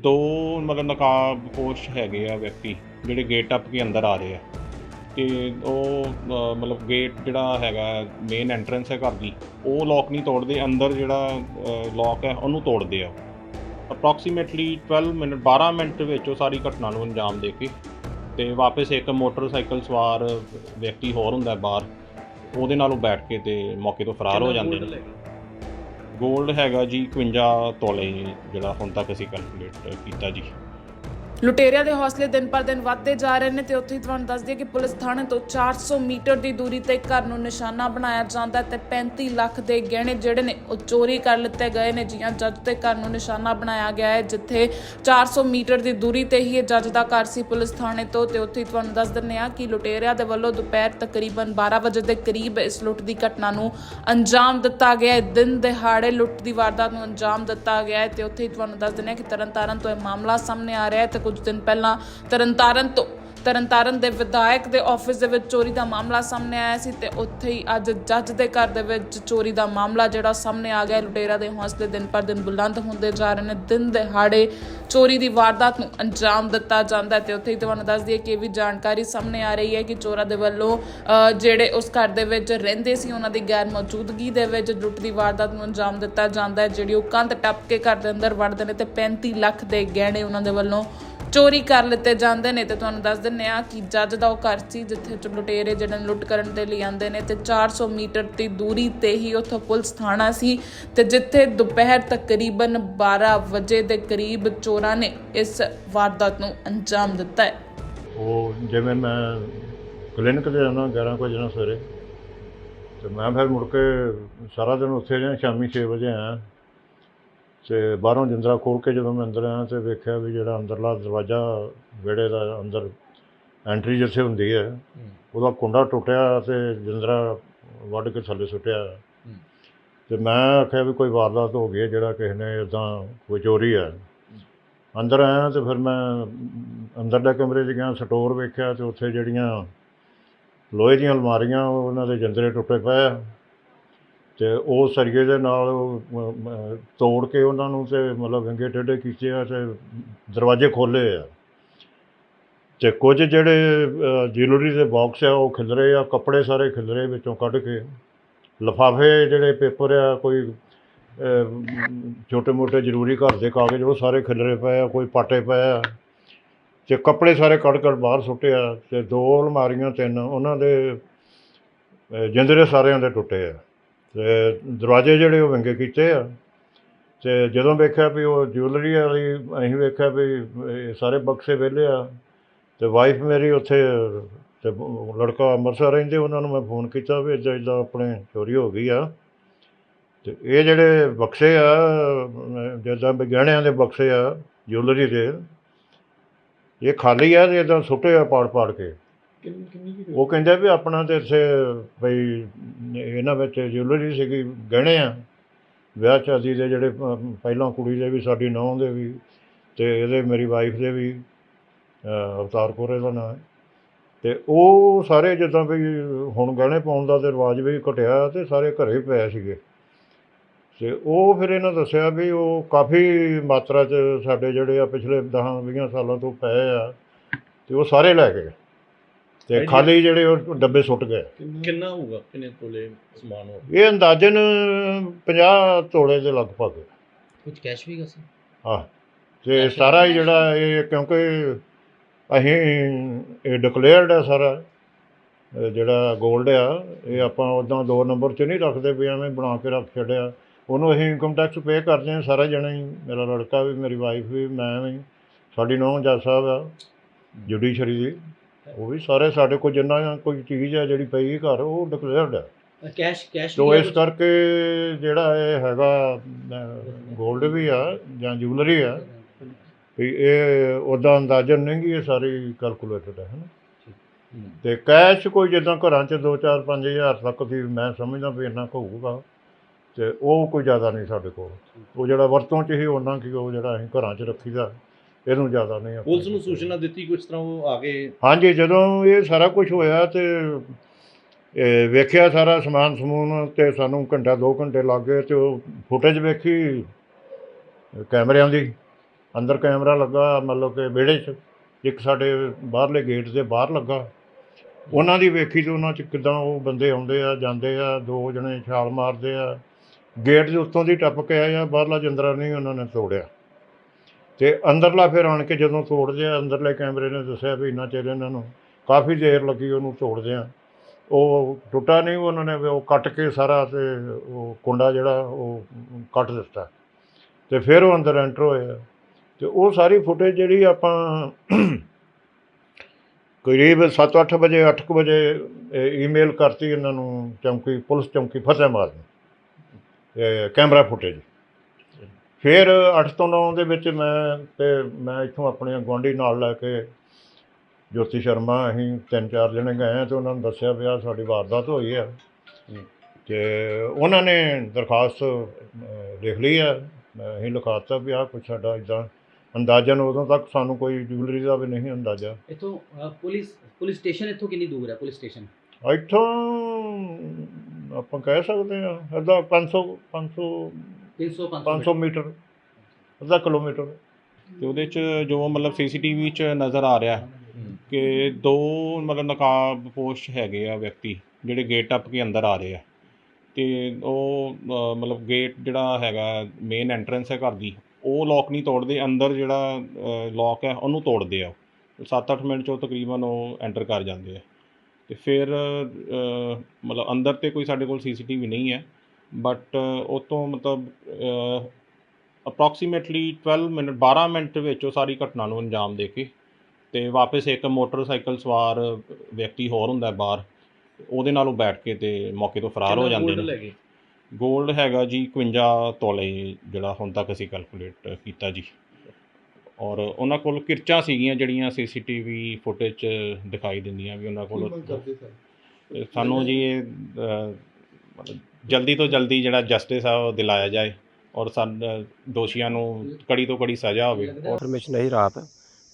ਦੋ ਮਤਲਬ ਨਕਾਬਪੋਸ਼ ਹੈਗੇ ਆ ਵਿਅਕਤੀ ਜਿਹੜੇ ਗੇਟ ਟੱਪ ਕੇ ਅੰਦਰ ਆ ਰਹੇ ਆ। ਤੇ ਉਹ ਅ, ਮਤਲਬ ਗੇਟ ਜਿਹੜਾ ਹੈਗਾ ਮੇਨ ਐਂਟਰੈਂਸ ਹੈ ਘਰ ਦੀ ਉਹ ਲੋਕ ਨਹੀਂ ਤੋੜਦੇ ਅੰਦਰ ਜਿਹੜਾ ਲੋਕ ਹੈ ਉਹਨੂੰ ਤੋੜਦੇ ਆ। ਅਪਰੋਕਸੀਮੇਟਲੀ 12 ਮਿੰਟ 12 ਮਿੰਟ ਵਿੱਚ ਉਹ ਸਾਰੀ ਘਟਨਾ ਨੂੰ ਅੰਜਾਮ ਦੇ ਕੇ ਤੇ ਵਾਪਸ ਇੱਕ ਮੋਟਰਸਾਈਕਲ ਸਵਾਰ ਵਿਅਕਤੀ ਹੋਰ ਹੁੰਦਾ ਹੈ ਬਾਹਰ ਉਹਦੇ ਨਾਲ ਉਹ ਬੈਠ ਕੇ ਤੇ ਮੌਕੇ ਤੋਂ ਫਰਾਰ ਹੋ ਜਾਂਦੇ ਨੇ। 골ਡ ਹੈਗਾ ਜੀ 51 ਤੋਲੇ ਜਿਹੜਾ ਹੁਣ ਤੱਕ ਅਸੀਂ ਕੈਲਕੂਲੇਟ ਕੀਤਾ ਜੀ। ਲੁਟੇਰਿਆਂ ਦੇ ਹੌਸਲੇ ਦਿਨ ਪਰ ਦਿਨ ਵੱਧਦੇ ਜਾ ਰਹੇ ਨੇ ਤੇ ਉੱਥੇ ਹੀ ਤੁਹਾਨੂੰ ਦੱਸ ਦਈਏ ਕਿ ਪੁਲਿਸ ਥਾਣੇ ਤੋਂ 400 ਮੀਟਰ ਦੀ ਦੂਰੀ ਤੇ ਇੱਕ ਘਰ ਨੂੰ ਨਿਸ਼ਾਨਾ ਬਣਾਇਆ ਜਾਂਦਾ ਹੈ ਤੇ 35 ਲੱਖ ਦੇ ਗਹਿਣੇ ਜਿਹੜੇ ਨੇ ਉਹ ਚੋਰੀ ਕਰ ਲਿੱਤੇ ਗਏ ਨੇ। ਜੀਆਂ ਜੱਜ ਦੇ ਘਰ ਨੂੰ ਨਿਸ਼ਾਨਾ ਬਣਾਇਆ ਗਿਆ ਹੈ, ਜਿੱਥੇ 400 ਮੀਟਰ ਦੀ ਦੂਰੀ ਤੇ ਹੀ ਇਹ ਜੱਜ ਦਾ ਘਰ ਸੀ ਪੁਲਿਸ ਥਾਣੇ ਤੋਂ ਤੇ ਉੱਥੇ ਹੀ ਤੁਹਾਨੂੰ ਦੱਸ ਦਿੰਦੇ ਆ ਕਿ ਲੁਟੇਰਿਆਂ ਦੇ ਵੱਲੋਂ ਦੁਪਹਿਰ ਤਕਰੀਬਨ 12 ਵਜੇ ਦੇ ਕਰੀਬ ਇਸ ਲੁੱਟ ਦੀ ਘਟਨਾ ਨੂੰ ਅੰਜਾਮ ਦਿੱਤਾ ਗਿਆ ਹੈ। ਦਿਨ ਦਿਹਾੜੇ ਲੁੱਟ ਦੀ ਵਾਰਦਾਤ ਨੂੰ ਅੰਜਾਮ ਦਿੱਤਾ ਗਿਆ ਹੈ ਤੇ ਉੱਥੇ ਹੀ ਤੁਹਾਨੂੰ ਦੱਸ ਦਿੰਦੇ ਆ ਕਿ ਤਰਨਤਾਰਨ ਤੋਂ ਇਹ ਮਾਮਲਾ ਸਾਹਮਣੇ ਆ ਰਿਹਾ ਹੈ। ਤੇ ਕੁਝ ਦਿਨ ਪਹਿਲਾਂ ਤਰਨਤਾਰਨ ਤੋਂ ਤਰਨਤਾਰਨ ਦੇ ਵਿਧਾਇਕ ਦੇ ਆਫਿਸ ਦੇ ਵਿੱਚ ਚੋਰੀ ਦਾ ਮਾਮਲਾ ਸਾਹਮਣੇ ਆਇਆ ਸੀ ਤੇ ਉੱਥੇ ਹੀ ਅੱਜ ਜੱਜ ਦੇ ਘਰ ਦੇ ਵਿੱਚ ਚੋਰੀ ਦਾ ਮਾਮਲਾ ਜਿਹੜਾ ਸਾਹਮਣੇ ਆ ਗਿਆ। ਲੁਟੇਰਾ ਦੇ ਹੌਸਲੇ ਦਿਨ ਪਰ ਦਿਨ ਬੁਲੰਦ ਹੁੰਦੇ ਜਾ ਰਹੇ ਨੇ। ਦਿਨ ਦਿਹਾੜੇ ਚੋਰੀ ਦੀ ਵਾਰਦਾਤ ਨੂੰ ਅੰਜਾਮ ਦਿੱਤਾ ਜਾਂਦਾ ਤੇ ਉੱਥੇ ਹੀ ਤੁਹਾਨੂੰ ਦੱਸ ਦਈਏ ਕਿ ਇਹ ਵੀ ਜਾਣਕਾਰੀ ਸਾਹਮਣੇ ਆ ਰਹੀ ਹੈ ਕਿ ਚੋਰਾਂ ਦੇ ਵੱਲੋਂ ਅ, ਜਿਹੜੇ ਉਸ ਘਰ ਦੇ ਵਿੱਚ ਰਹਿੰਦੇ ਸੀ ਉਹਨਾਂ ਦੀ ਗੈਰ ਮੌਜੂਦਗੀ ਦੇ ਵਿੱਚ ਲੁੱਟ ਦੀ ਵਾਰਦਾਤ ਨੂੰ ਅੰਜਾਮ ਦਿੱਤਾ ਜਾਂਦਾ ਹੈ ਜਿਹੜੀ ਉਹ ਕੰਧ ਟੱਪ ਕੇ ਘਰ ਦੇ ਅੰਦਰ ਵੜਦੇ ਨੇ ਤੇ 35 ਲੱਖ ਦੇ ਗਹਿਣੇ ਉਹਨਾਂ ਦੇ ਵੱਲੋਂ ਚੋਰੀ ਕਰ ਲਿੱਤੇ ਜਾਂਦੇ ਨੇ ਤੇ ਤੁਹਾਨੂੰ ਦੱਸ ਦਿੰਨੇ ਆ ਕਿ ਜੱਜ ਦਾ ਉਹ ਘਰ ਸੀ ਜਿੱਥੇ ਲੁਟੇਰੇ ਜਿਹੜੇ ਲੁੱਟ ਕਰਨ ਦੇ ਲਈ ਆਉਂਦੇ ਨੇ ਤੇ 400 ਮੀਟਰ ਦੀ ਦੂਰੀ ਤੇ ਹੀ ਉੱਥੋਂ ਪੁਲਿਸ ਥਾਣਾ ਸੀ ਤੇ ਜਿੱਥੇ ਦੁਪਹਿਰ ਤਕਰੀਬਨ 12 ਵਜੇ ਦੇ ਕਰੀਬ ਚੋਰਾਂ ਨੇ ਇਸ ਵਾਰਦਾਤ ਨੂੰ ਅੰਜਾਮ ਦਿੱਤਾ ਹੈ। ਉਹ ਜਿਵੇਂ ਮੈਂ ਕਲੀਨਿਕ ਤੇ ਜਾਂਦਾ 11 ਵਜੇ ਨਾਲ ਸਵੇਰੇ, ਤੇ ਮੈਂ ਫਿਰ ਮੁੜ ਕੇ ਸਾਰਾ ਦਿਨ ਉੱਥੇ ਰਿਹਾ ਸ਼ਾਮੀ 6 ਵਜੇ ਆਇਆ। ਤੇ ਬਾਹਰੋਂ ਜਿੰਦਰਾ ਖੋਲ ਕੇ ਜਦੋਂ ਮੈਂ ਅੰਦਰ ਆਇਆ ਤੇ ਵੇਖਿਆ ਵੀ ਜਿਹੜਾ ਅੰਦਰਲਾ ਦਰਵਾਜ਼ਾ ਵਿਹੜੇ ਦਾ ਅੰਦਰ ਐਂਟਰੀ ਜਿੱਥੇ ਹੁੰਦੀ ਹੈ ਉਹਦਾ ਕੁੰਡਾ ਟੁੱਟਿਆ ਤੇ ਜਿੰਦਰਾ ਵੱਢ ਕੇ ਥੱਲੇ ਸੁੱਟਿਆ। ਤੇ ਮੈਂ ਆਖਿਆ ਵੀ ਕੋਈ ਵਾਰਦਾਤ ਹੋ ਗਈ ਹੈ ਜਿਹੜਾ ਕਿਸੇ ਨੇ ਇਦਾਂ ਕੋਈ ਚੋਰੀ ਹੈ। ਅੰਦਰ ਆਇਆ ਤੇ ਫਿਰ ਮੈਂ ਅੰਦਰਲੇ ਕਮਰੇ 'ਚ ਗਿਆ ਸਟੋਰ ਵੇਖਿਆ ਤੇ ਉੱਥੇ ਜਿਹੜੀਆਂ ਲੋਹੇ ਦੀਆਂ ਅਲਮਾਰੀਆਂ ਉਹਨਾਂ ਦੇ ਜੰਦਰੇ ਟੁੱਟੇ ਪਏ ਅਤੇ ਉਹ ਸਰੀਏ ਦੇ ਨਾਲ ਤੋੜ ਕੇ ਉਹਨਾਂ ਨੂੰ ਅਤੇ ਮਤਲਬ ਵਿੰਗੇ ਟੇਢੇ ਕੀਤੇ ਆ ਅਤੇ ਦਰਵਾਜ਼ੇ ਖੋਲ੍ਹੇ ਆ। ਅਤੇ ਕੁਝ ਜਿਹੜੇ ਜਿਊਲਰੀ ਦੇ ਬੋਕਸ ਆ, ਉਹ ਖਿਲਰੇ ਆ, ਕੱਪੜੇ ਸਾਰੇ ਖਿਲਰੇ ਵਿੱਚੋਂ ਕੱਢ ਕੇ। ਲਿਫਾਫੇ ਜਿਹੜੇ ਪੇਪਰ ਆ, ਕੋਈ ਛੋਟੇ ਮੋਟੇ ਜ਼ਰੂਰੀ ਘਰ ਦੇ ਕਾਗਜ਼, ਉਹ ਸਾਰੇ ਖਿਲਰੇ ਪਏ ਆ, ਕੋਈ ਪਾਟੇ ਪਏ ਆ। ਅਤੇ ਕੱਪੜੇ ਸਾਰੇ ਕੱਢ ਕੱਢ ਬਾਹਰ ਸੁੱਟੇ ਆ ਅਤੇ ਦੋ ਅਲਮਾਰੀਆਂ ਤਿੰਨ ਉਹਨਾਂ ਦੇ ਜਿੰਦਰੇ ਸਾਰਿਆਂ ਦੇ ਟੁੱਟੇ ਆ। ਤੇ ਦਰਵਾਜ਼ੇ ਜਿਹੜੇ ਉਹ ਵਿੰਗੇ ਕੀਤੇ ਆ। ਤੇ ਜਦੋਂ ਵੇਖਿਆ ਵੀ ਉਹ ਜਿਊਲਰੀ ਵਾਲੀ, ਅਸੀਂ ਵੇਖਿਆ ਵੀ ਇਹ ਸਾਰੇ ਬਕਸੇ ਵਿਹਲੇ ਆ। ਤੇ ਵਾਈਫ ਮੇਰੀ ਉੱਥੇ, ਤੇ ਲੜਕਾ ਅੰਮ੍ਰਿਤਸਰ ਰਹਿੰਦੇ, ਉਹਨਾਂ ਨੂੰ ਮੈਂ ਫੋਨ ਕੀਤਾ ਵੀ ਇੱਦਾਂ ਇੱਦਾਂ ਆਪਣੇ ਚੋਰੀ ਹੋ ਗਈ ਆ। ਤੇ ਇਹ ਜਿਹੜੇ ਬਕਸੇ ਆ, ਜਿੱਦਾਂ ਵੀ ਗਹਿਣਿਆਂ ਦੇ ਬਕਸੇ ਆ ਜਿਊਲਰੀ ਦੇ, ਇਹ ਖਾਲੀ ਆ ਤੇ ਇਦਾਂ ਸੁੱਟੇ ਆ ਪਾੜ ਪਾੜ ਕੇ। ਉਹ ਕਹਿੰਦੇ ਵੀ ਆਪਣਾ ਤੇ ਇੱਥੇ ਬਈ ਇਹਨਾਂ ਵਿੱਚ ਜਿਊਲਰੀ ਸੀਗੀ, ਗਹਿਣੇ ਆ। ਵਿਆਹ ਸ਼ਾਦੀ ਦੇ ਜਿਹੜੇ ਪ- ਪਹਿਲਾਂ ਕੁੜੀ ਦੇ ਵੀ, ਸਾਡੀ ਨੌਂ ਦੇ ਵੀ ਤੇ ਇਹਦੇ ਮੇਰੀ ਵਾਈਫ ਦੇ ਵੀ, ਅਹ ਅਵਤਾਰ ਕੌਰ ਇਹਦਾ ਨਾਂ ਹੈ। ਤੇ ਉਹ ਸਾਰੇ ਜਿੱਦਾਂ ਵੀ ਹੁਣ ਗਹਿਣੇ ਪਾਉਣ ਦਾ ਤੇ ਰਿਵਾਜ ਵੀ ਘਟਿਆ ਤੇ ਸਾਰੇ ਘਰੇ ਪਏ ਸੀਗੇ। ਤੇ ਉਹ ਫਿਰ ਇਹਨਾਂ ਦੱਸਿਆ ਵੀ ਉਹ ਕਾਫੀ ਮਾਤਰਾ 'ਚ ਸਾਡੇ ਜਿਹੜੇ ਆ ਪਿਛਲੇ 10 20 ਸਾਲਾਂ ਤੋਂ ਪਏ ਆ ਤੇ ਉਹ ਸਾਰੇ ਲੈ ਗਏ। ਤੇ ਖਾਲੀ ਜਿਹੜੇ ਉਹ ਡੱਬੇ ਸੁੱਟ ਗਏ। ਕਿੰਨਾ ਹੋਊਗਾ? ਕਿੰਨੇ ਤੋਲੇ ਸਮਾਨ ਹੋ ਇਹ ਅੰਦਾਜ਼ਨ 50 ਤੋਲੇ ਦੇ ਲਗਭਗ। ਕੁਝ ਕੈਸ਼ ਵੀ ਸੀ? ਹਾਂ। ਤੇ ਸਾਰਾ ਹੀ ਜਿਹੜਾ ਇਹ ਕਿਉਂਕਿ ਅਸੀਂ ਇਹ ਡਿਕਲੇਅਰਡ ਹੈ ਸਾਰਾ। ਜਿਹੜਾ 골ਡ ਆ ਇਹ ਆਪਾਂ ਉਦਾਂ ਦੋ ਨੰਬਰ 'ਚ ਨਹੀਂ ਰੱਖਦੇ ਵੀ ਐਵੇਂ ਬਣਾ ਕੇ ਰੱਖ ਛੱਡਿਆ। ਉਹਨੂੰ ਅਸੀਂ ਇਨਕਮ ਟੈਕਸ ਪੇ ਕਰਦੇ ਹਾਂ ਸਾਰਾ ਜਣਾ ਹੀ। ਮੇਰਾ ਲੜਕਾ ਵੀ ਮੇਰੀ ਵਾਈਫ ਵੀ ਮੈਂ ਵੀ। ਸਾਡੀ ਨੌਂ ਜੱਜ ਸਾਹਿਬ ਆ ਜੁਡੀਸ਼ਰੀ ਦੀ। ਉਹ ਵੀ ਸਾਰੇ ਸਾਡੇ ਕੋਲ ਜਿੰਨਾ ਕੋਈ ਚੀਜ਼ ਆ ਜਿਹੜੀ ਪਈ ਘਰ ਉਹ ਡਿਕਲੇਅਰਡ ਹੈ। ਕੈਸ਼ ਕੈਸ਼ ਤੋ ਇਸ ਕਰਕੇ ਜਿਹੜਾ ਇਹ ਹੈਗਾ 골ਡ ਵੀ ਆ ਜਾਂ ਜੁਐਲਰੀ ਆ ਵੀ ਇਹ ਉਹਦਾ ਅੰਦਾਜ਼ਨ ਨਹੀਂ ਗੀ ਇਹ ਸਾਰੀ ਕੈਲਕੂਲੇਟਡ ਹੈ ਹਨਾ ਤੇ ਕੈਸ਼ ਕੋਈ ਜਿੱਦਾਂ ਘਰਾਂ 'ਚ 2 4 5000 ਤੱਕ ਦੀ ਮੈਂ ਸਮਝਦਾ ਵੀ ਇੰਨਾ ਕੁ ਹੋਊਗਾ ਤੇ ਉਹ ਕੋਈ ਜ਼ਿਆਦਾ ਨਹੀਂ ਸਾਡੇ ਕੋਲ। ਉਹ ਜਿਹੜਾ ਵਰਤੋਂ 'ਚ ਹੀ ਉਹਨਾਂ ਕੀ ਉਹ ਜਿਹੜਾ ਅਸੀਂ ਘਰਾਂ 'ਚ ਰੱਖੀਦਾ। ਇਹਨੂੰ ਜ਼ਿਆਦਾ ਨਹੀਂ ਆਪਣੇ ਪੁਲਿਸ ਨੂੰ। ਸੂਚਨਾ ਦਿੱਤੀ ਕੁਝ ਤਰ੍ਹਾਂ ਉਹ ਆ ਗਏ? ਹਾਂਜੀ ਜਦੋਂ ਇਹ ਸਾਰਾ ਕੁਝ ਹੋਇਆ ਤੇ ਇਹ ਵੇਖਿਆ ਸਾਰਾ ਸਮਾਨ ਸਮੂਨ ਤੇ ਸਾਨੂੰ ਘੰਟਾ 2 ਘੰਟੇ ਲੱਗ ਗਏ ਤੇ ਉਹ ਫੁਟੇਜ ਵੇਖੀ ਕੈਮਰਿਆਂ ਦੀ। ਅੰਦਰ ਕੈਮਰਾ ਲੱਗਾ ਮਤਲਬ ਕਿ ਵਿਹੜੇ 'ਚ। ਇੱਕ ਸਾਡੇ ਬਾਹਰਲੇ ਗੇਟ ਦੇ ਬਾਹਰ ਲੱਗਾ। ਉਹਨਾਂ ਦੀ ਵੇਖੀ ਤੇ ਉਹਨਾਂ 'ਚ ਕਿਦਾਂ ਉਹ ਬੰਦੇ ਆਉਂਦੇ ਆ ਜਾਂਦੇ ਆ ਦੋ ਜਣੇ ਛਾਲ ਮਾਰਦੇ ਆ। ਗੇਟ ਦੇ ਉੱਤੋਂ ਦੀ ਟੱਪ ਕੇ ਆਏ ਆ ਬਾਹਰਲਾ ਜੰਦਰਾ ਨਹੀਂ ਉਹਨਾਂ ਨੇ ਤੋੜਿਆ। ਤੇ ਅੰਦਰਲਾ ਫਿਰ ਆਣ ਕੇ ਜਦੋਂ ਤੋੜਦੇ ਆ, ਅੰਦਰਲੇ ਕੈਮਰੇ ਨੇ ਦੱਸਿਆ ਵੀ ਇੰਨਾ ਚਿਰ ਇਹਨਾਂ ਨੂੰ ਕਾਫੀ ਦੇਰ ਲੱਗੀ ਉਹਨੂੰ ਤੋੜਦੇ ਆ। ਉਹ ਟੁੱਟਾ ਨਹੀਂ ਉਹਨਾਂ ਨੇ ਵੀ ਉਹ ਕੱਟ ਕੇ ਸਾਰਾ ਤੇ ਉਹ ਕੁੰਡਾ ਜਿਹੜਾ ਉਹ ਕੱਟ ਦਿੱਤਾ। ਤੇ ਫਿਰ ਉਹ ਅੰਦਰ ਐਂਟਰ ਹੋਇਆ ਆ। ਤੇ ਉਹ ਸਾਰੀ ਫੁਟੇਜ ਜਿਹੜੀ ਆਪਾਂ ਕਰੀਬ 7-8 ਵਜੇ 8 ਵਜੇ ਈਮੇਲ ਕਰਤੀ ਇਹਨਾਂ ਨੂੰ ਚੌਂਕੀ, ਪੁਲਿਸ ਚੌਂਕੀ ਫਤਿਹਬਾਦ ਨੂੰ। Camera footage. ਫਿਰ 8 ਤੋਂ 9 ਦੇ ਵਿੱਚ ਮੈਂ ਤੇ ਮੈਂ ਇੱਥੋਂ ਆਪਣੇ ਗੁਆਂਢੀ ਨਾਲ ਲੈ ਕੇ ਜੋਤੀ ਸ਼ਰਮਾ ਅਸੀਂ ਤਿੰਨ ਚਾਰ ਜਣੇ ਗਏ ਤੇ ਉਹਨਾਂ ਨੂੰ ਦੱਸਿਆ ਵੀ ਆਹ ਸਾਡੀ ਵਾਰਦਾਤ ਹੋਈ ਆ। ਤੇ ਉਹਨਾਂ ਨੇ ਦਰਖਾਸਤ ਲਿਖ ਲਈ ਆ। ਅਸੀਂ ਲਿਖਾਤਾ ਵੀ ਆਹ ਕੁਛ ਸਾਡਾ ਇਦਾਂ ਅੰਦਾਜ਼ਨ ਉਦੋਂ ਤੱਕ ਸਾਨੂੰ ਕੋਈ ਜੁਐਲਰੀ ਦਾ ਵੀ ਨਹੀਂ ਅੰਦਾਜ਼ਾ। ਇੱਥੋਂ ਪੁਲਿਸ ਪੁਲਿਸ ਸਟੇਸ਼ਨ ਇੱਥੋਂ ਕਿੰਨੀ ਦੂਰ ਹੈ ਪੁਲਿਸ ਸਟੇਸ਼ਨ? ਇੱਥੋਂ ਆਪਾਂ ਕਹਿ ਸਕਦੇ ਆ ਅੱਧਾ 500 500 300 500 ਮੀਟਰ। ਅੱਧਾ ਕਿਲੋਮੀਟਰ। ਤੇ ਉਹਦੇ ਚ ਜੋ ਮਤਲਬ ਸੀਸੀਟੀਵੀ ਚ ਨਜ਼ਰ ਆ ਰਿਹਾ ਕਿ ਦੋ ਮਤਲਬ ਨਕਾਬਪੋਸ਼ ਹੈਗੇ ਆ ਵਿਅਕਤੀ ਜਿਹੜੇ ਗੇਟ ਟੱਪ ਕੇ ਅੰਦਰ ਆ ਰਹੇ ਆ। ਤੇ ਉਹ ਅ, ਮਤਲਬ ਗੇਟ ਜਿਹੜਾ ਹੈਗਾ ਮੇਨ ਐਂਟਰੈਂਸ ਹੈ ਘਰ ਦੀ ਉਹ ਲੋਕ ਨਹੀਂ ਤੋੜਦੇ ਅੰਦਰ ਜਿਹੜਾ ਲੋਕ ਹੈ ਉਹਨੂੰ ਤੋੜਦੇ ਆ 7-8 ਮਿੰਟ ਚ ਉਹ ਤਕਰੀਬਨ ਉਹ ਐਂਟਰ ਕਰ ਜਾਂਦੇ ਆ। ਤੇ ਫਿਰ ਅ, ਮਤਲਬ ਅੰਦਰ ਤੇ ਕੋਈ ਸਾਡੇ ਕੋਲ ਸੀਸੀਟੀਵੀ ਨਹੀਂ ਹੈ। ਬਟ ਉਹ ਤੋਂ ਮਤਲਬ ਅਪਰੋਕਸੀਮੇਟਲੀ 12 ਮਿੰਟ 12 ਮਿੰਟ ਵਿੱਚ ਉਹ ਸਾਰੀ ਘਟਨਾ ਨੂੰ ਅੰਜਾਮ ਦੇ ਕੇ ਤੇ ਵਾਪਸ ਇੱਕ ਮੋਟਰਸਾਈਕਲ ਸਵਾਰ ਵਿਅਕਤੀ ਹੋਰ ਹੁੰਦਾ ਬਾਹਰ ਉਹਦੇ ਨਾਲ ਉਹ ਬੈਠ ਕੇ ਤੇ ਮੌਕੇ ਤੋਂ ਫਰਾਰ ਹੋ ਜਾਂਦੇ ਨੇ ਨੇ। 골ਡ ਹੈਗਾ ਜੀ 51 ਤੋਲੇ ਜਿਹੜਾ ਹੁਣ ਤੱਕ ਅਸੀਂ ਕੈਲਕੂਲੇਟ ਕੀਤਾ ਜੀ। ਔਰ ਉਹਨਾਂ ਕੋਲ ਕਿਰਚਾਂ ਸੀਗੀਆਂ ਜਿਹੜੀਆਂ ਸੀਸੀਟੀਵੀ ਫੁਟੇਜ 'ਚ ਦਿਖਾਈ ਦਿੰਦੀਆਂ ਵੀ ਉਹਨਾਂ ਕੋਲ। ਸਾਨੂੰ ਜੀ ਇਹ ਮਤਲਬ ਜਲਦੀ ਤੋਂ ਜਲਦੀ ਜਿਹੜਾ ਜਸਟਿਸ ਆ ਉਹ ਦਿਲਾਇਆ ਜਾਏ ਔਰ ਸਨ ਦੋਸ਼ੀਆਂ ਨੂੰ ਕੜੀ ਤੋਂ ਕੜੀ ਸਜ਼ਾ ਹੋਵੇ। ਔਰ ਇਨਫੋਰਮੇਸ਼ਨ ਆਈ ਰਾਤ,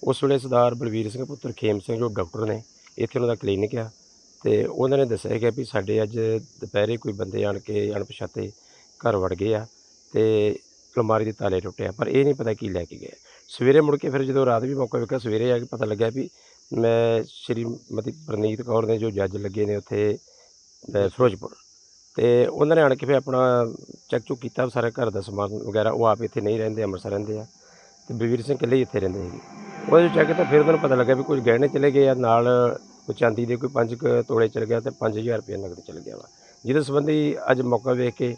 ਉਸ ਵੇਲੇ ਸਰਦਾਰ ਬਲਵੀਰ ਸਿੰਘ ਪੁੱਤਰ ਖੇਮ ਸਿੰਘ, ਜੋ ਡਾਕਟਰ ਨੇ, ਇੱਥੇ ਉਹਨਾਂ ਦਾ ਕਲੀਨਿਕ ਆ ਤੇ ਉਹਨਾਂ ਨੇ ਦੱਸਿਆ ਕਿ ਵੀ ਸਾਡੇ ਅੱਜ ਦੁਪਹਿਰੇ ਕੋਈ ਬੰਦੇ ਆਣ ਕੇ ਅਣਪਛਾਤੇ ਘਰ ਵੜ ਗਏ ਆ ਤੇ ਅਲਮਾਰੀ ਦੇ ਤਾਲੇ ਟੁੱਟੇ ਆ, ਪਰ ਇਹ ਨਹੀਂ ਪਤਾ ਕੀ ਲੈ ਕੇ ਗਏ। ਸਵੇਰੇ ਮੁੜ ਕੇ ਫਿਰ ਜਦੋਂ ਰਾਤ ਵੀ ਮੌਕਾ ਵੇਖਿਆ, ਸਵੇਰੇ ਆ ਕੇ ਪਤਾ ਲੱਗਿਆ ਵੀ ਮੈਂ ਸ਼੍ਰੀਮਤੀ ਪ੍ਰਨੀਤ ਕੌਰ ਨੇ ਜੋ ਜੱਜ ਲੱਗੇ ਨੇ ਉੱਥੇ ਫਿਰੋਜ਼ਪੁਰ। ਤੇ ਉਹਨਾਂ ਨੇ ਆਣ ਕੇ ਫਿਰ ਆਪਣਾ ਚੈੱਕ ਚੁੱਕ ਕੀਤਾ, ਸਾਰਾ ਘਰ ਦਾ ਸਮਾਨ ਵਗੈਰਾ, ਉਹ ਆਪ ਇੱਥੇ ਨਹੀਂ ਰਹਿੰਦੇ, ਅੰਮ੍ਰਿਤਸਰ ਰਹਿੰਦੇ ਆ। ਤੇ ਬਲਵੀਰ ਸਿੰਘ ਇਕੱਲੇ ਹੀ ਇੱਥੇ ਰਹਿੰਦੇ ਹੈਗੇ ਉਹਦੇ ਚੈੱਕ ਤਾਂ ਫਿਰ ਉਹਨਾਂ ਨੂੰ ਪਤਾ ਲੱਗਾ ਵੀ ਕੁਝ ਗਹਿਣੇ ਚਲੇ ਗਏ ਆ, ਨਾਲ ਕੋਈ ਚਾਂਦੀ ਦੇ ਕੋਈ 5 ਤੋੜੇ ਚਲੇ ਗਿਆ ਤੇ 5000 ਰੁਪਏ ਨਗਦ ਚਲੇ ਗਿਆ ਵਾ। ਜਿਹਦੇ ਸੰਬੰਧੀ ਅੱਜ ਮੌਕਾ ਵੇਖ ਕੇ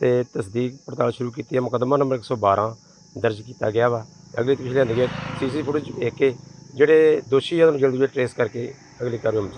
ਤੇ ਤਸਦੀਕ ਪੜਤਾਲ ਸ਼ੁਰੂ ਕੀਤੀ ਹੈ। ਮੁਕੱਦਮਾ ਨੰਬਰ 112 ਦਰਜ ਕੀਤਾ ਗਿਆ ਵਾ। ਅਗਲੀ ਤਫਸੀਲ ਲਿਆਂਦੀ ਗਈ ਸੀਸੀ ਫੁਟੇਜ ਵੇਖ ਕੇ ਜਿਹੜੇ ਦੋਸ਼ੀ ਆ, ਉਹਨਾਂ ਨੂੰ ਜਲਦੀ ਜਲਦੀ ਟ੍ਰੇਸ ਕਰਕੇ ਅਗਲੀ ਕਾਰਵਾਈ ਅਮਲ